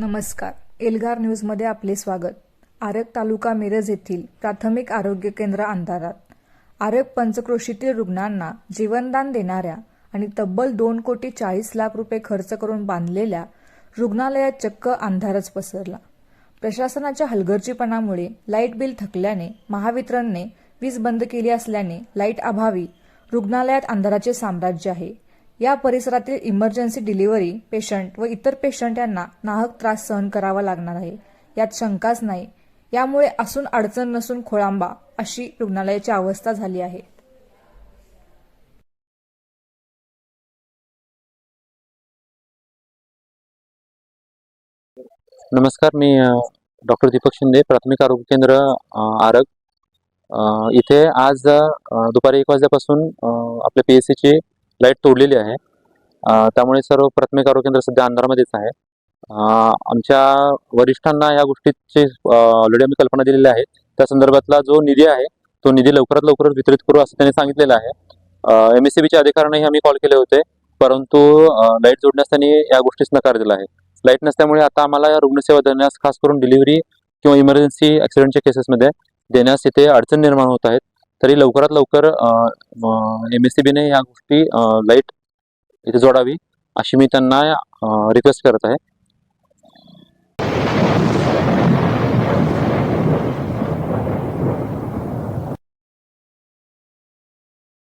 नमस्कार. एल्गार न्यूजमध्ये आपले स्वागत. आरग तालुका मिरज येथील प्राथमिक आरोग्य केंद्र अंधारात. आरग पंचक्रोशीतील रुग्णांना जीवनदान देणाऱ्या आणि तब्बल दोन कोटी चाळीस लाख रुपये खर्च करून बांधलेल्या रुग्णालयात चक्क अंधारच पसरला. प्रशासनाच्या हलगर्जीपणामुळे लाइट बिल थकल्याने महावितरणने वीज बंद केली असल्याने लाइट अभावी रुग्णालयात अंधाराचे साम्राज्य आहे. या परिसरातील इमर्जन्सी डिलिव्हरी पेशंट व इतर पेशंट यांना नाहक त्रास सहन करावा लागणार आहे. यात शंकाच नाही. यामुळे असून अडचण नसून खोळांबा अशी रुग्णालयाची अवस्था झाली आहे. नमस्कार मी डॉक्टर दीपक शिंदे प्राथमिक आरोग्य केंद्र आरग. इथे आज दुपारी एक वाजल्यापासून आपल्या पी एस सीची लाइट तोडलेली आहे. त्यामुळे सर्व प्राथमिक आरोग्य केंद्र सध्या अंधारामध्येच आहे. आमच्या वरिष्ठांना या गोष्टीची ऑलरेडी आम्ही कल्पना दिलेली आहे. त्या संदर्भातला जो निधी आहे तो निधी लवकरात लवकर वितरित करू असं त्यांनी सांगितलेलं आहे. एम एस सी बीच्या अधिकाऱ्यांनाही आम्ही कॉल केले होते. परंतु लाइट जोडण्यास त्यांनी या गोष्टीस नकार दिला आहे. लाइट नसल्यामुळे आता आम्हाला या रुग्णसेवा देण्यास खास करून डिलिव्हरी किंवा इमर्जन्सी ॲक्सिडेंटच्या केसेसमध्ये देण्यास इथे अडचण निर्माण होत आहेत. तरी लवकरात लवकर एम एस सी बीने या गोष्टी लाइट इथे जोडावी अशी मी त्यांना रिक्वेस्ट करत आहे.